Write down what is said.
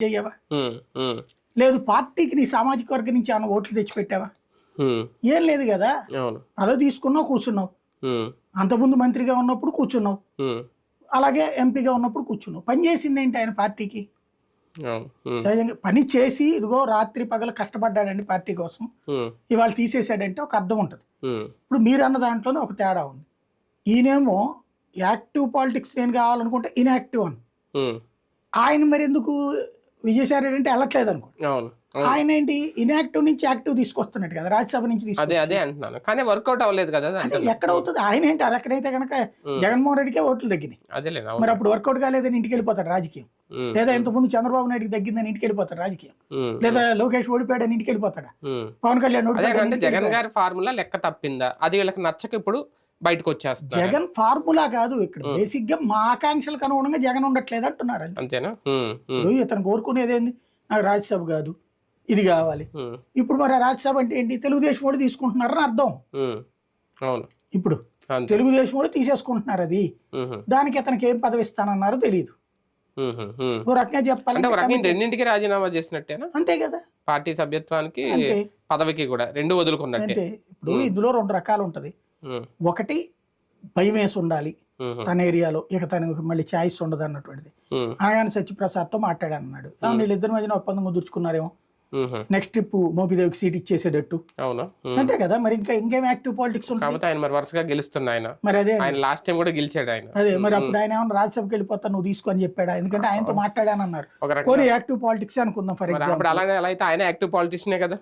చెయ్యవా? ఉమ్, లేదు పార్టీకి నీ సామాజిక వర్గం నుంచి ఏమైనా ఓట్లు తెచ్చిపెట్టావా? ఏం లేదు కదా. పదవి తీసుకున్నావు కూర్చున్నావు. అంతకుముందు మంత్రిగా ఉన్నప్పుడు కూర్చున్నావు. అలాగే ఎంపీగా ఉన్నప్పుడు కూర్చున్నావు. పని చేసింది ఏంటి ఆయన పార్టీకి? పని చేసి ఇదిగో రాత్రి పగలు కష్టపడ్డాడండి పార్టీ కోసం. ఇవాళ తీసేసాడంటే ఒక అర్థం ఉంటుంది. ఇప్పుడు మీరు అన్న దాంట్లోనే ఒక తేడా ఉంది. ఈయనేమో యాక్టివ్ పాలిటిక్స్ నేను కావాలనుకుంటే ఇన్యాక్టివ్ అని. ఆయన మరి ఎందుకు విజయసాయి రెడ్డి అంటే వెళ్ళట్లేదు అనుకోండి. అవును. ఆయన ఏంటి? ఇన్యాక్టివ్ నుంచి యాక్టివ్ తీసుకొస్తున్నట్టు కదా రాజ్యసభ నుంచి అదే అదే అంటున్నాను. కానీ వర్కౌట్ అవ్వలేదు కదా అంటే. ఎక్కడ అవుతుంది? ఆయన ఏంటి? అక్కడైతే కనుక జగన్మోహన్ రెడ్డికే ఓట్లు తగ్గినాయి. మరి అప్పుడు వర్కౌట్ కాలేదని ఇంటికి వెళ్ళిపోతాడు రాజకీయం. లేదా ఇంతకుముందు చంద్రబాబు నాయుడుకి తగ్గిందని ఇంటికి వెళ్ళిపోతాడు రాజకీయం. లేదా లోకేష్ ఓడిపోయాడని ఇంటికి వెళ్ళిపోతాడా. పవన్ కళ్యాణ్ జగన్? గారి ఫార్ములా లెక్క తప్పిందా? అది వీళ్ళకి నచ్చక ఇప్పుడు బయటకు వచ్చేస్తున్నారు జగన్ ఫార్ములా కాదు ఇక్కడ. బేసిక్గా మా ఆకాంక్షలకు అనుగుణంగా జగన్ ఉండట్లేదు అంటున్నారు అంతే. అంతేనా? ఇతను కోరుకునేది ఏంది? నాకు రాజ్యసభ కాదు. ఇది కావాలి. ఇప్పుడు మరి రాజ్యసభ అంటే ఏంటి? తెలుగుదేశం కూడా తీసుకుంటున్నారని అర్థం. అవును. ఇప్పుడు తెలుగుదేశం కూడా తీసేసుకుంటున్నారు అది. దానికి అతనికి ఏం పదవి ఇస్తానన్నారో తెలియదు. ఓ రకంగా చెప్పాలంటే రెండింటికి రాజీనామా చేసినట్టేనా? అంతే కదా. పార్టీ సభ్యత్వానికి పదవికి కూడా రెండు వదులుకున్నట్టే. ఇప్పుడు ఇందులో రెండు రకాలు ఉంటది. ఒకటి భయం వేసి ఉండాలి తన ఏరియాలో ఇక తనకు మళ్ళీ ఛాయిస్ ఉండదు అన్నటువంటిది. అనగానే సత్యప్రసాద్తో మాట్లాడాను అన్నాడు "ఆ, వీళ్ళిద్దరి మధ్యన ఒప్పందం కుదుర్చుకున్నారేమో. నెక్స్ట్ ట్రిప్ మోపిదేవికి సీట్ ఇచ్చేసేటట్టు. అంతే కదా మరి ఇంకా ఇంకేం యాక్టివ్ పాలిటిక్స్ ఉంటుంది కాకపోతే ఆయన మరి వరుసగా గెలుస్తున్న ఆయన. మరి అదే ఆయన లాస్ట్ టైం కూడా గెలిచాడు ఆయన. అదే మరి అప్పుడు ఆయన ఏమన్నా రాజ్యసభకి వెళ్ళిపోతా నువ్వు తీసుకో అని చెప్పాడా? ఎందుకంటే ఆయనతో రకంగా కొన్ని యాక్టివ్ పాలిటిక్స్ అనుకుందాం ఫర్ ఎగ్జాంపుల్. అలానే అలా అయితే ఆయన యాక్టివ్ పాలిటిషియనే కదా?